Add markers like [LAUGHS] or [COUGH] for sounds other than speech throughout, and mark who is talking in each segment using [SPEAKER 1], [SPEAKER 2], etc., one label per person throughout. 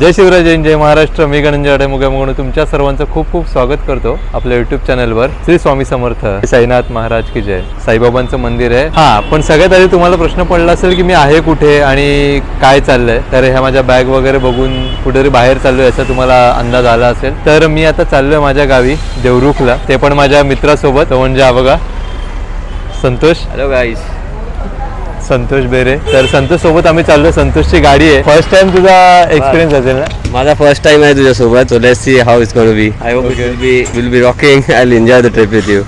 [SPEAKER 1] जय शिवराय जैन जय महाराष्ट्र. मी गणंजय अडेमुगे म्हणून तुमच्या सर्वांचं खूप खूप स्वागत करतो आपल्या युट्यूब चॅनलवर श्री स्वामी समर्थ. साईनाथ महाराज की जय. साईबाबांचं मंदिर आहे. हा पण सगळ्यात आधी तुम्हाला प्रश्न पडला असेल की मी आहे कुठे आणि काय चाललंय? तर ह्या माझ्या बॅग वगैरे बघून कुठेतरी बाहेर चाललोय याचा तुम्हाला अंदाज आला असेल. तर मी आता चाललोय माझ्या गावी देवरुखला. ते पण माझ्या मित्रासोबत. म्हणजे हा बघा संतोष.
[SPEAKER 2] Hello guys
[SPEAKER 1] Santosh Bere. तर संतोष सोबत आम्ही चाललोय. संतोषची गाडी आहे. फर्स्ट टाइम तुझा एक्सपिरियन्स असेल ना?
[SPEAKER 2] माझा फर्स्ट टाइम आहे तुझ्यासोबत. So let's see how it's gonna be I hope it will be will be rocking I will enjoy the trip with you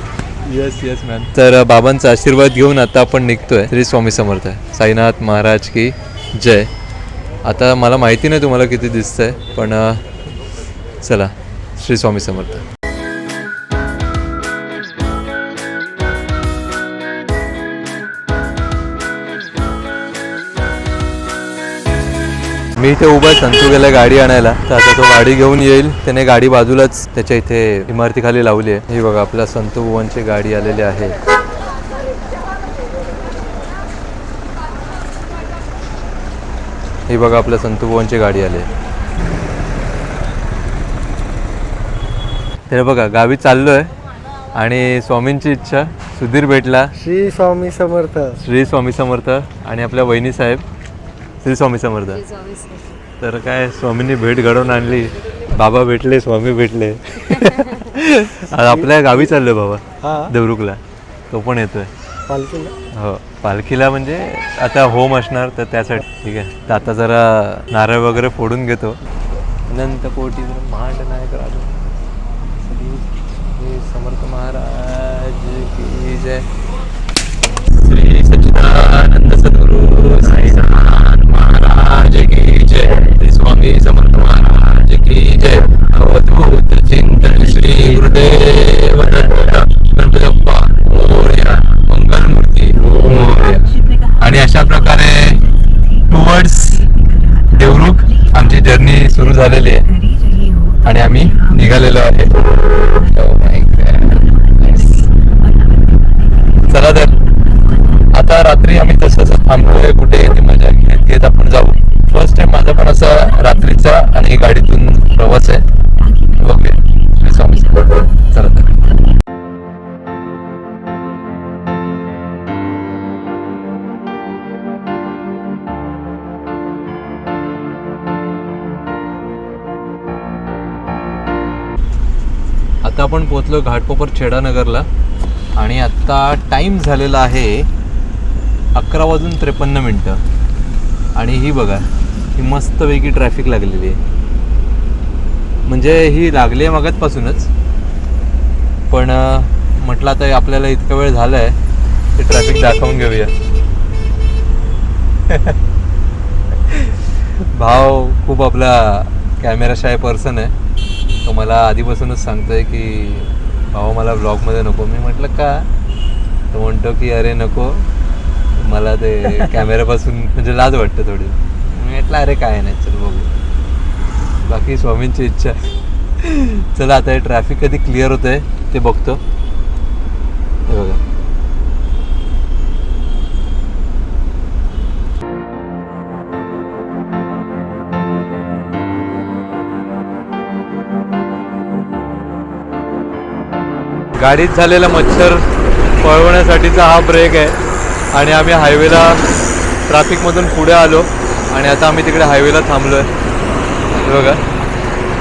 [SPEAKER 1] yes yes ma'am तर बाबांचा आशीर्वाद घेऊन आता आपण निघतोय. श्री स्वामी समर्थ. साईनाथ महाराज की जय. आता मला माहिती नाही तुम्हाला किती दिसतंय पण चला. श्री स्वामी समर्थ. मी इथे उभा आहे, संतू गेला गाडी आणायला. तर आता तो गाडी घेऊन येईल. त्याने गाडी बाजूलाच त्याच्या इथे इमारतीखाली लावली आहे. ही बघा आपल्या संतू बुवांची गाडी आलेली आहे. ही बघा आपल्या संतू बुवांची गाडी आली आहे. तर बघा गावी चाललोय. आणि स्वामींची इच्छा. सुधीर भेटला.
[SPEAKER 3] श्री स्वामी समर्थ.
[SPEAKER 1] श्री स्वामी समर्थ आणि आपल्या वहिनी साहेब. श्री स्वामी समर्थ. तर काय स्वामींनी भेट घडवून आणली. बाबा भेटले स्वामी भेटले. [LAUGHS] आज आपल्या गावी चाललोय बाबा
[SPEAKER 3] हा.
[SPEAKER 1] देवरुखला. तो पण येतोय.
[SPEAKER 3] पालखीला?
[SPEAKER 1] हो पालखीला म्हणजे आता होम असणार तर त्यासाठी. ठीक आहे. तर आता जरा नारळ वगैरे फोडून घेतो. अनंत कोटी मांड नायक राजू. श्री समर्थ महाराज की जय श्री सच्चिदानंद सद्गुरु साई समान महाराज की जय श्री स्वामी समर्थ महाराज की जय अवधूत चिंतन श्री गुरुदेव दत्त गणपती मंगलमूर्ती मोरया आणि अशा प्रकारे टुवर्ड्स देवरुख आमची जर्नी सुरू झालेली आहे. आणि आम्ही निघालेलो आहे. Oh my God. चला तर आता रात्री आम्ही तसंच थांबलोय असा रात्रीचा आणि गाडीतून प्रवास आहे. ओके. चला आता आपण पोहोचलो घाटकोपर छेडानगरला आणि आता टाईम झालेला आहे अकरा वाजून त्रेपन्न मिनटं. आणि ही बघा. ही मस्तपैकी ट्रॅफिक लागलेली आहे. म्हणजे ही लागली आहे मगाचपासूनच पण म्हटलं आता आपल्याला इतका वेळ झाला आहे ते ट्रॅफिक दाखवून घेऊया. [LAUGHS] भाव खूप आपला कॅमेरा शाय पर्सन आहे. तो मला आधीपासूनच सांगतोय की भाऊ मला ब्लॉगमध्ये नको. मी म्हटलं का? तो म्हणतो की अरे नको. मला ते [LAUGHS] कॅमेऱ्यापासून म्हणजे लाज वाटतं थोडी. म्हटलं अरे काय नाही चल बघू. बाकी स्वामींची इच्छा आहे. चला आता हे ट्रॅफिक कधी क्लिअर होतंय ते बघतो. हे बघा. गाडीत झालेला मच्छर पळवण्यासाठीचा हा ब्रेक आहे. आणि आम्ही हायवेला ट्रॅफिकमधून पुढे आलो. आणि आता आम्ही तिकडे हायवेला थांबलो आहे बघा.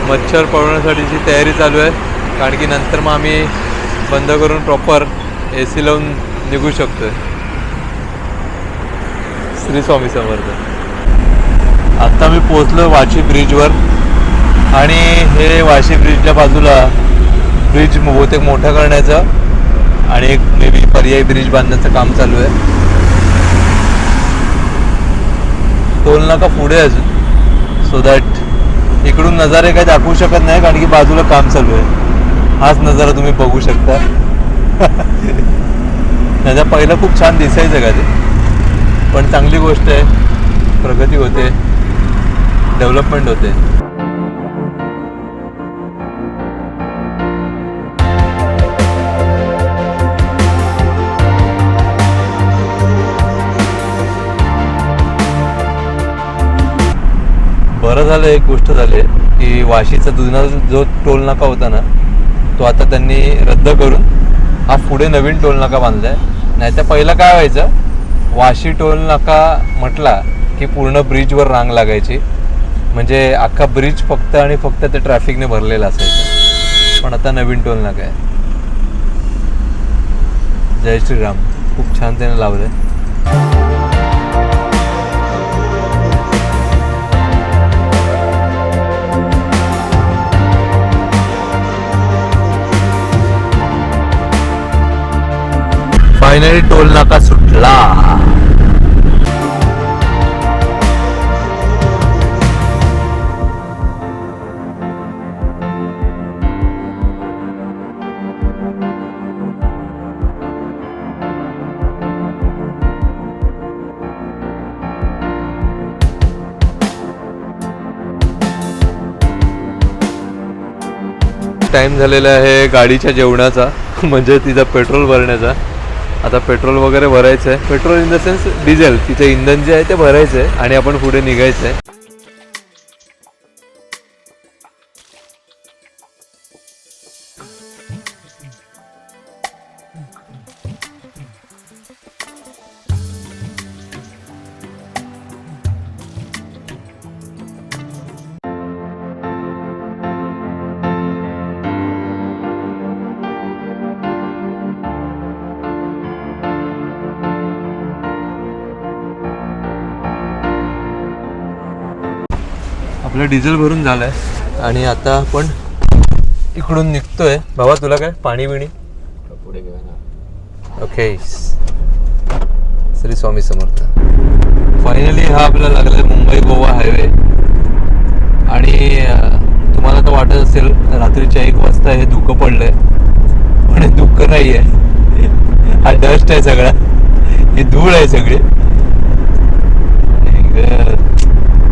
[SPEAKER 1] मच्छर पळवण्यासाठीची तयारी चालू आहे. कारण की नंतर मग आम्ही बंद करून प्रॉपर ए सी लावून निघू शकतोय. श्री स्वामी समर्थ. आत्ता मी पोचलो वाशी ब्रिजवर आणि हे वाशी ब्रिजच्या बाजूला ब्रिज बहुतेक मोठा करण्याचं आणि एक मे बी पर्यायी ब्रिज बांधण्याचं काम चालू आहे. टोल नाका पुढे अजून. सो दॅट इकडून नजारे काही दाखवू शकत नाही कारण की बाजूला काम चालू आहे. हाच नजारा तुम्ही बघू शकता. [LAUGHS] त्याच्या पहिलं खूप छान दिसायचं का ते? पण चांगली गोष्ट आहे. प्रगती होते. डेव्हलपमेंट होते. झालं एक गोष्ट झाली की वाशीचा जुना जो टोल नाका होता ना तो आता त्यांनी रद्द करून हा पुढे नवीन टोल नाका बांधलाय. नाही तर पहिला काय व्हायचं? वाशी टोल नाका म्हटला की पूर्ण ब्रिजवर रांग लागायची. म्हणजे अख्खा ब्रिज फक्त आणि फक्त ते ट्रॅफिकने भरलेला असायचं. पण आता नवीन टोल नाका आहे. जय श्रीराम. खूप छान त्याने लावलंय. फायनली टोल नाका सुटला. टाइम झालेला आहे गाडीच्या जेवणाचा [LAUGHS] म्हणजे तिचा पेट्रोल भरण्याचा. आता पेट्रोल वगैरे भरायचं आहे petrol in the sense diesel तिचं इंधन जे आहे ते भरायचं आहे आणि आपण पुढे निघायचं आहे आपलं डिझेल भरून झालंय. आणि आता आपण इकडून निघतोय. बाबा तुला काय? पाणी बिणी? ओके श्री स्वामी समर्थ. फायनली हा आपला लागलाय मुंबई गोवा हायवे आणि तुम्हाला तर वाटत असेल रात्रीच्या एक वाजता हे धुकं पडलंय. पण हे धुकं नाही आहे हा डस्ट आहे सगळा. ही धूळ आहे सगळी.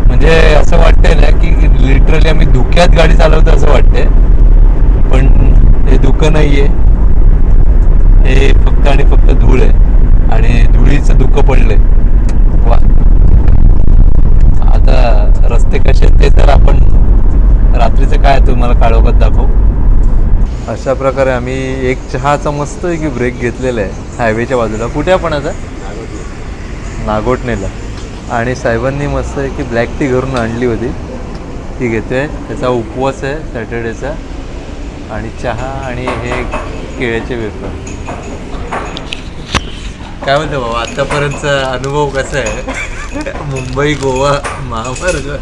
[SPEAKER 1] म्हणजे असं वाटतंय ना लिटरली आम्ही धुक्यात गाडी चालवतो असं वाटतंय. पण हे धुकं नाहीये. हे फक्त आणि फक्त धूळ आहे. आणि धुळीचं धुकं पडलंय. वा. आता रस्ते कसे आहेत ते तर आपण रात्रीचं काय तुम्हाला काळोखात दाखवू. अशा प्रकारे आम्ही एक चहाचा मस्त की ब्रेक घेतलेला आहे. हायवेच्या बाजूला. कुठे आपण आता? नागोटनेला आणि साहेबांनी मस्त आहे की ब्लॅक टी घरून आणली होती. ती घेतोय त्याचा उपवास आहे सॅटर्डेचा आणि चहा आणि हे केळ्याचे वेफर काय म्हणतो बाबा आतापर्यंतचा अनुभव कसा आहे मुंबई गोवा महामार्ग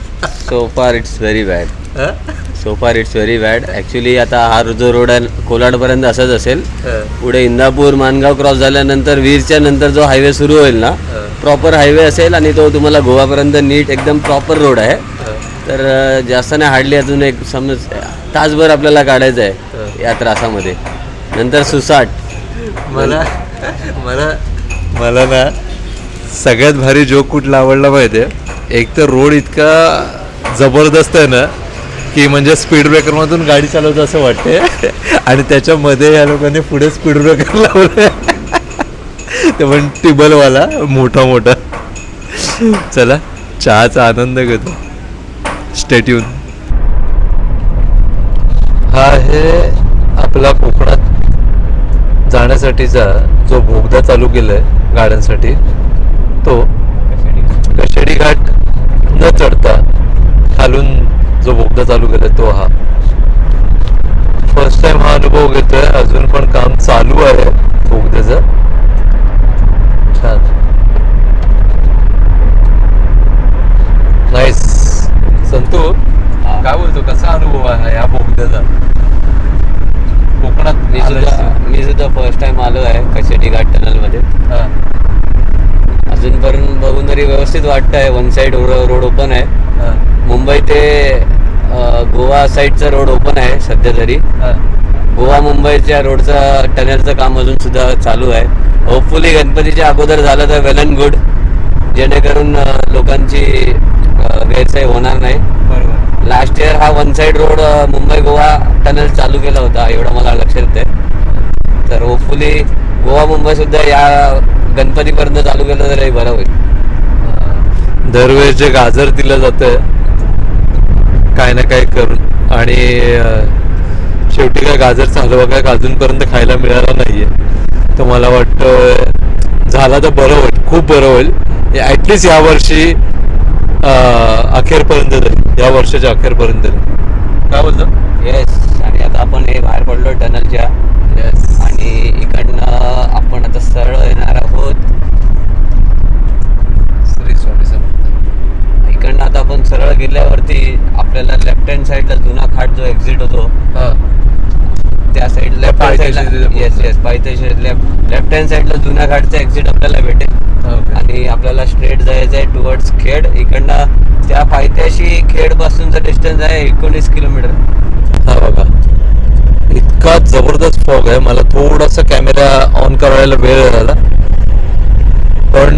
[SPEAKER 2] so far it's very bad? So far it's very bad actually आता हा जो रोड आहे कोलाडपर्यंत असाच असेल. पुढे इंदापूर मानगाव क्रॉस झाल्यानंतर वीरच्या नंतर जो हायवे सुरू होईल ना. प्रॉपर हायवे असेल आणि तो तुम्हाला गोवापर्यंत नीट एकदम प्रॉपर रोड आहे. तर जास्त नाही हार्डली अजून एक समज तासभर आपल्याला काढायचं आहे या त्रासामध्ये. नंतर सुसाट.
[SPEAKER 1] मला मला मला ना सगळ्यात भारी जोक कुठला आवडला माहिती आहे? एक तर रोड इतका जबरदस्त आहे ना की म्हणजे स्पीड ब्रेकरमधून गाडी चालवतं असं वाटते आणि त्याच्यामध्ये या लोकांनी पुढे स्पीड ब्रेकर लावलं ते पण टिबलवाला मोठा मोठा चला चहाचा आनंद घेतो. स्टेट्यून हा आहे आपला कोकणात जाण्यासाठीचा जो बोगदा चालू केलाय गाड्यांसाठी तो कशेडी घाट न चढता खालून जो बोगदा चालू केलाय तो हा. फर्स्ट टाइम हा अनुभव घेतोय अजून पण काम चालू आहे बोगद्याचं छान नाईस संतू काय बोलतो कसा अनुभव आहे? या बोगद्याचा. कोकणात
[SPEAKER 2] मी सुद्धा मी सुद्धा फर्स्ट टाइम आलो आहे कशेटी घाट टनलमध्ये
[SPEAKER 1] हा.
[SPEAKER 2] अजूनपर्यंत बघून तरी व्यवस्थित वाटतं आहे वन साईड रोड ओपन आहे. मुंबई ते गोवा साईडचा रोड ओपन आहे सध्या तरी. गोवा मुंबईच्या रोडचा टनेलचं काम अजून सुद्धा चालू आहे. होपफुली गणपतीच्या अगोदर झालं तर वेल अँड गुड जेणेकरून लोकांची गैरसोय होणार नाही. लास्ट इयर हा one side road Mumbai Goa tunnel चालू केला होता एवढं मला लक्षात आहे. तर होपफुली गोवा मुंबई सुद्धा या गणपतीपर्यंत चालू केलं तरी बरं होईल.
[SPEAKER 1] दरवेळेस जे गाजर दिलं जातं काय ना काय करून आणि शेवटी काय गाजर चालू काय अजूनपर्यंत खायला मिळाला नाहीये तर मला वाटतं झाला तर बरं होईल खूप बरं होईल. ॲटलिस्ट या वर्षी अखेरपर्यंत तरी. या वर्षाच्या अखेरपर्यंत. काय बोलतो?
[SPEAKER 2] येस आणि आता आपण हे बाहेर पडलो टनलच्या.
[SPEAKER 1] येस
[SPEAKER 2] आणि इकडनं आपण आता सरळ येणार आहोत.
[SPEAKER 1] श्री स्वामी समर्थ.
[SPEAKER 2] इकडनं आता आपण सरळ गेल्यावरती आपल्याला लेफ्ट हँड साईडला जुना खाट जो एक्झिट होतो
[SPEAKER 1] हां.
[SPEAKER 2] त्या side left hand yes. Yes पायथ्याशी लेफ्ट लेफ्ट हँड साईडला जुन्या घाटचा एक्झिट आपल्याला भेटेल. आणि आपल्याला स्ट्रेट जायचं आहे टुवर्ड्स खेड. इकडनं त्या पायथ्याशी खेड पासूनचं डिस्टन्स आहे एकोणीस किलोमीटर
[SPEAKER 1] हा बघा. इतका जबरदस्त फॉग आहे. मला थोडासा कॅमेरा ऑन करायला वेळ झाला पण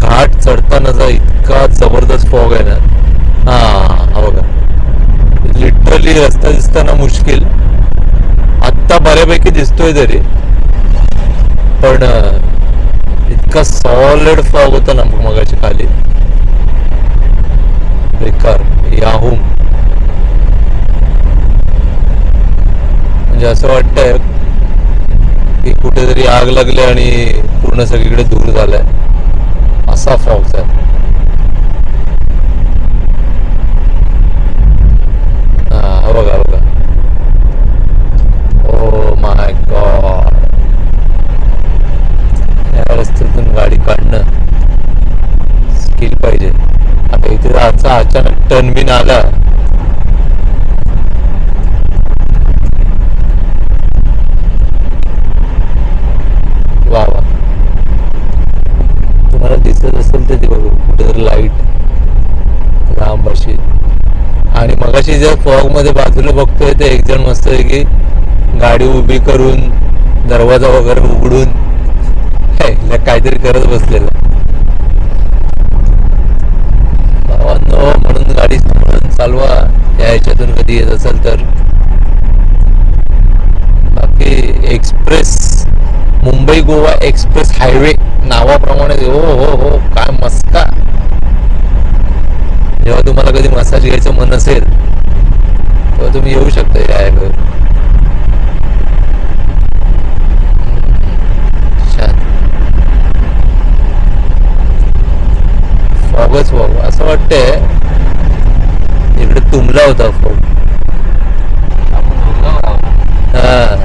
[SPEAKER 1] घाट घाट चढतानाचा इतका जबरदस्त फॉग आहे ना. हा हा बघा. लिटरली रस्ता दिसताना मुश्किल. आत्ता बऱ्यापैकी दिसतोय तरी. पण इतका सॉलिड फॉग होता ना मगाच्या खाली. बेकार याहूम म्हणजे असं वाटतंय की कुठेतरी आग लागली आणि पूर्ण सगळीकडे दूर झालाय. असा फॉक्स आहे हा हा बघा बघा ओ माय गॉड या रस्त्यातून गाडी काढणं स्किल पाहिजे आता इथे टर्मिनाला बिन आला वा वा. तुम्हाला दिसत असेल तर ते बघू कुठे लाइट लांब अशी आणि मगाशी जर फॉगमध्ये बाजूला बघतोय ते एक जण मस्त आहे की गाडी उभी करून दरवाजा वगैरे उघडून काहीतरी करत बसलेलं. भावांनो, म्हणून गाडी सांभाळून चालवा या ह्याच्यातून कधी येत असेल तर. बाकी express Mumbai Goa express highway नावाप्रमाणे हो हो हो काय मस्का. जेव्हा तुम्हाला कधी मसाज घ्यायचं मन असेल तेव्हा तुम्ही येऊ शकता या हायवेवर छान फॉगच फॉग असं वाटतंय इकडे तुंबला होता हा.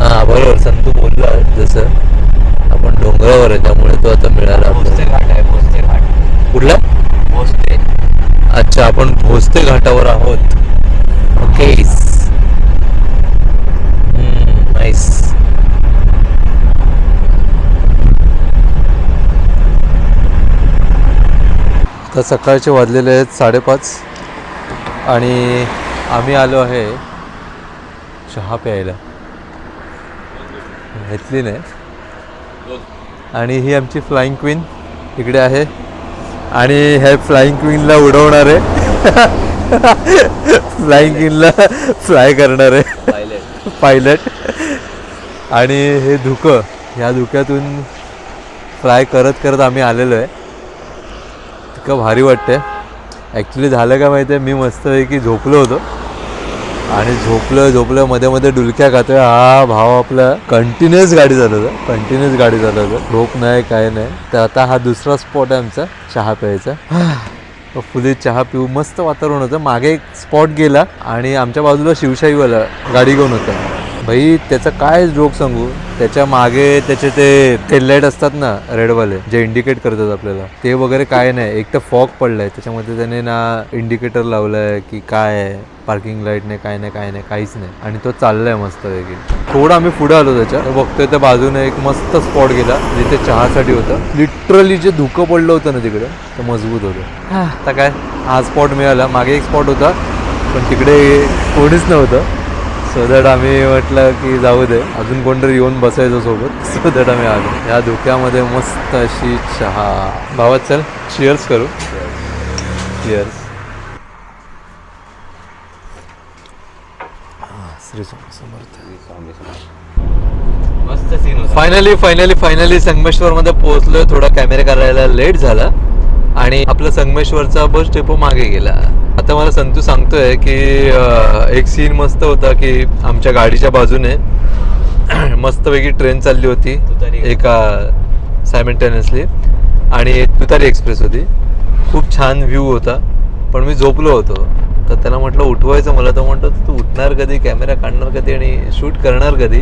[SPEAKER 1] हा बरोबर संतू बोलला जसं. आपण डोंगरावर आहे त्यामुळे तो आता मिळाला
[SPEAKER 2] भोसते
[SPEAKER 1] आपल्याला
[SPEAKER 2] घाट आहे भोसते घाट.
[SPEAKER 1] कुठला?
[SPEAKER 2] भोसते
[SPEAKER 1] अच्छा आपण भोसते घाटावर आहोत. ओके. नाईस तर सकाळचे वाजलेले आहेत साडेपाच. आणि आम्ही आलो आहे चहा प्यायला. घेतली नाही आणि ही आमची फ्लाईंग क्वीन इकडे आहे. आणि ह्या फ्लाईंग क्वीनला उडवणार. आहे फ्लाईंग क्वीनला फ्लाय करणार. आहे
[SPEAKER 2] पायलट
[SPEAKER 1] आणि हे धुकं ह्या धुक्यातून फ्लाय करत करत आम्ही आलेलो आहे. इतकं भारी वाटतंय. ॲक्च्युली झालं का माहिती आहे मी मस्त की झोपलो होतो. आणि झोपलं झोपलं मध्ये मध्ये डुलक्या खातोय. हा भाव आपला कंटिन्युअस गाडी चालवतो कंटिन्युअस गाडी चालवतो झोप नाही काय नाही. तर आता हा दुसरा स्पॉट आहे आमचा चहा प्यायचा. फुले चहा पिऊ मस्त वातावरण होतं. मागे एक स्पॉट गेला आणि आमच्या बाजूला शिवशाहीवाला गाडी घेऊन होता. भाई त्याचा काय जोक सांगू? त्याच्यामागे त्याचे ते टेललाईट असतात ना रेडवाले जे इंडिकेट करतात आपल्याला. ते वगैरे काय नाही. एक तर फॉग पडलाय. त्याच्यामध्ये त्याने ना इंडिकेटर लावलाय की काय आहे? पार्किंग लाइट नाही काय नाही काय नाही काहीच नाही. आणि तो चाललाय मस्त वेगळी थोडं आम्ही पुढे आलो त्याच्या. बघतोय त्या बाजूने एक मस्त स्पॉट गेला जिथे चहासाठी होतं. लिटरली जे धुकं पडलं होतं ना तिकडे ते मजबूत होतं. आता काय? हा स्पॉट मिळाला. मागे एक स्पॉट होता पण तिकडे कोणीच नव्हतं. सो दॅट आम्ही म्हटलं की जाऊ दे. अजून कोणतरी येऊन बसायचं सोबत. सो दॅट आम्ही आलो. या धुक्यामध्ये मस्त अशी चहा. भावात चल. चिअर्स करू. चिअर्स
[SPEAKER 2] होता.
[SPEAKER 1] फायनली फायनली फायनली संगमेश्वर मध्ये पोहोचलोय थोडा कॅमेरा करायला लेट झाला. आणि आपलं संगमेश्वरचा बस डेपो मागे गेला. आता मला संतू सांगतोय की एक सीन मस्त होता की आमच्या गाडीच्या बाजूने [CLEARS THROAT] मस्तपैकी ट्रेन चालली होती. एका सायमेंटेनियसली आणि तुतारी एक्सप्रेस होती. खूप छान व्ह्यू होता. पण मी झोपलो होतो. तर त्याला म्हटलं उठवायचं मला. तर म्हटलं तू उठणार कधी? कॅमेरा काढणार कधी? आणि शूट करणार कधी?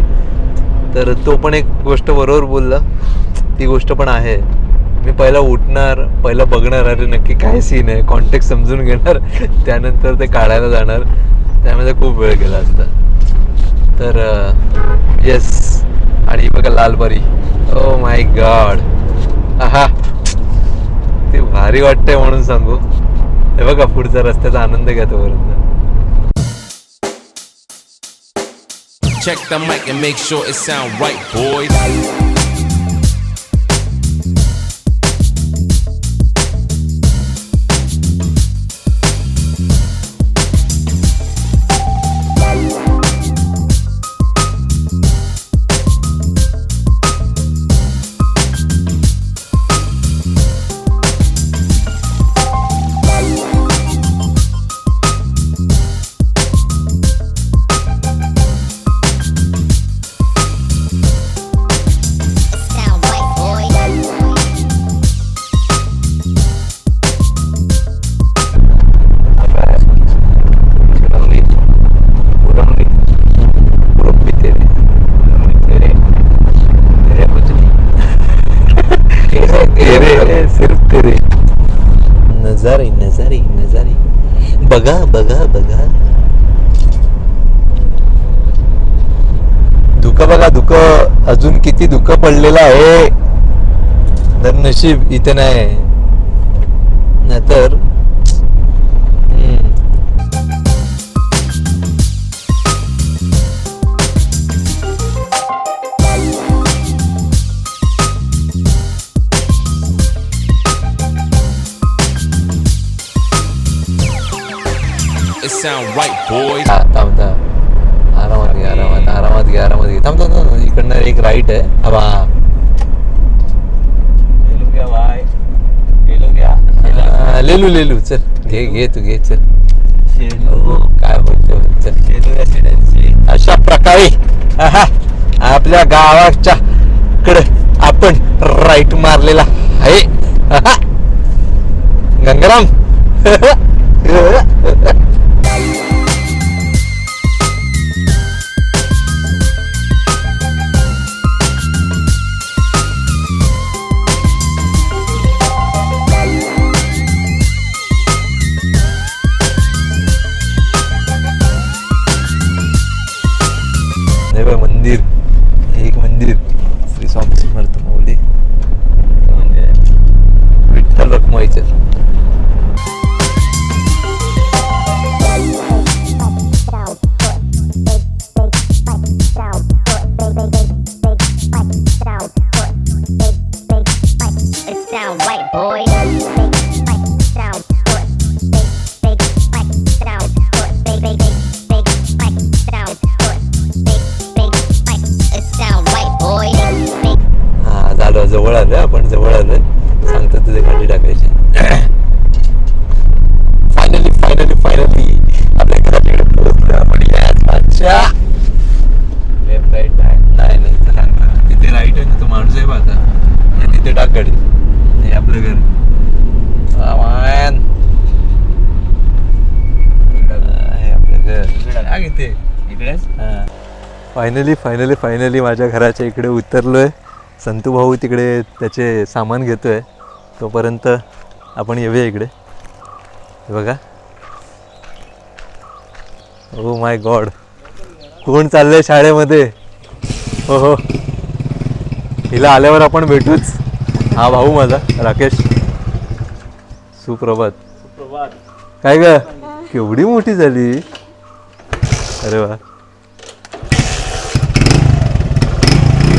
[SPEAKER 1] तर तो पण एक गोष्ट बरोबर बोलला. ती गोष्ट पण आहे. मी पहिला उठणार पहिला बघणार अरे नक्की काय सीन आहे? कॉन्टॅक्ट समजून घेणार. [LAUGHS] त्यानंतर ते काढायला जाणार. त्यामध्ये खूप वेळ गेला असता. तर येस आणि बघा लालपरी ओ oh माय गॉड आहा. ते भारी वाटतंय म्हणून सांगू. हे बघा पुढचा रस्त्याचा आनंद घ्या तोपर्यंत.
[SPEAKER 4] Check the mic and make sure it sound right, boys.
[SPEAKER 1] नजारे नजारे नजारे बघा बघा बघा. धुकं बघा धुकं अजून किती धुकं पडलेलं आहे. तर नशीब इथे नाही. नाहीतर
[SPEAKER 4] It sound right, boys.
[SPEAKER 1] हा, थांब थांब आरामात घे आरामात आरामात घे आरामात. घे थांब थांब थांब. इकडनं एक राईट आहे. हा. बा. हा, लेलू लेलू. चल घे घे तू घे चल. काय बोलतो? चल. अशा प्रकारे आहा, आपल्या गावाच्या कडे आपण राईट मारलेला आहा. गंगाराम. [LAUGHS] हे जवळ आलोय सांगतो तुझे गाडी टाकायची. फायनली फायनली फायनली आपल्या घराकडे पोहोचलो आपण. लेफ्ट राईट नाही नाही ना. तिथे राईट आहे ना तो माणूस आहे आता तिथे टाक गाडी हे आपलं घर. सामान. हे आपलं घर. टाक इथे. इकडेच. फायनली फायनली फायनली माझ्या घराच्या इकडे उतरलोय. संतू भाऊ तिकडे त्याचे सामान घेतोय. तोपर्यंत आपण येऊया इकडे. बघा. ओ माय गॉड कोण चाललंय शाळेमध्ये? हो हो. हिला आल्यावर आपण भेटूच. हा भाऊ माझा राकेश. सुप्रभात. काय ग? केवढी मोठी झाली. अरे वा.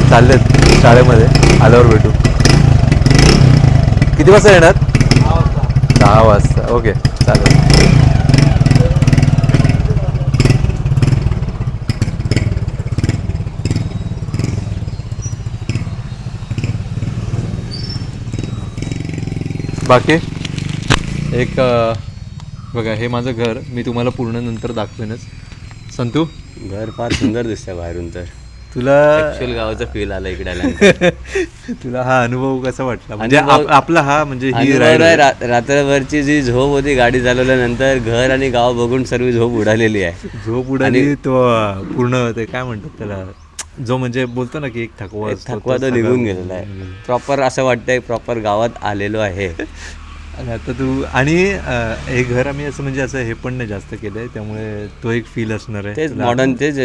[SPEAKER 1] चाललेत. शाळेमध्ये आल्यावर भेटू. किती वाजता येणार? दहा वाजता. ओके चालेल. बाकी? एक बघा हे माझं घर. मी तुम्हाला पूर्ण नंतर दाखवेनच. संतू?
[SPEAKER 2] घर फार सुंदर दिसतंय बाहेरून तर.
[SPEAKER 1] तुला
[SPEAKER 2] गावाचा फील आला इकडे [LAUGHS]
[SPEAKER 1] तुला हा अनुभव कसा वाटला? म्हणजे आपला हा म्हणजे ही
[SPEAKER 2] रात्रभरची जी झोप होती गाडी चालवल्यानंतर घर आणि गाव बघून सर्व झोप उडालेली आहे.
[SPEAKER 1] झोप उडाली तो पूर्ण ते काय म्हणतात त्याला? जो म्हणजे बोलतो ना की एक थकवा
[SPEAKER 2] थकवा तो निघून गेलेला आहे. प्रॉपर असं वाटतंय प्रॉपर गावात आलेलो आहे. [LAUGHS]
[SPEAKER 1] आणि आता तू आणि हे घर आम्ही असं म्हणजे असं हे पण नाही जास्त केलंय त्यामुळे तो एक फील असणार आहे.
[SPEAKER 2] मॉडर्न तेच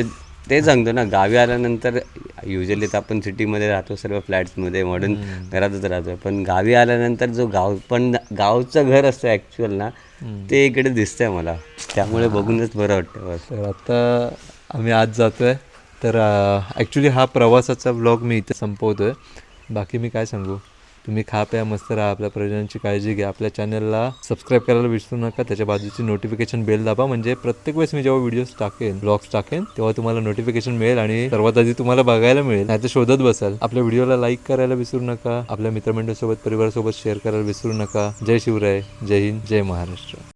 [SPEAKER 2] तेच सांगतो ना गावी आल्यानंतर युजली तर आपण सिटीमध्ये राहतो सर्व फ्लॅट्समध्ये मॉडर्न घरातच राहतो. पण गावी आल्यानंतर जो गाव पण गावचं घर असतं ॲक्च्युअल ना ते इकडे दिसतंय मला. त्यामुळे बघूनच बरं वाटतं बस.
[SPEAKER 1] तर आता आम्ही आज जातोय. तर ॲक्च्युली हा प्रवासाचा ब्लॉग मी इथे संपवतोय. बाकी मी काय सांगू? तुम्ही खा प्या मस्त राहा. आपल्या प्रजनांची काळजी घ्या. आपल्या चॅनलला सबस्क्राईब करायला विसरू नका. त्याच्या बाजूची नोटिफिकेशन बेल दाबा. म्हणजे प्रत्येक वेळेस मी जेव्हा व्हिडिओज टाकेन ब्लॉग्स टाकेन तेव्हा तुम्हाला नोटिफिकेशन मिळेल आणि सर्वात आधी तुम्हाला बघायला मिळेल. नाही तर शोधत बसाल. आपल्या व्हिडिओला लाईक करायला विसरू नका. आपल्या मित्रमंडळीसोबत परिवारासोबत शेअर करायला विसरू नका. जय शिवराय. जय हिंद. जय महाराष्ट्र.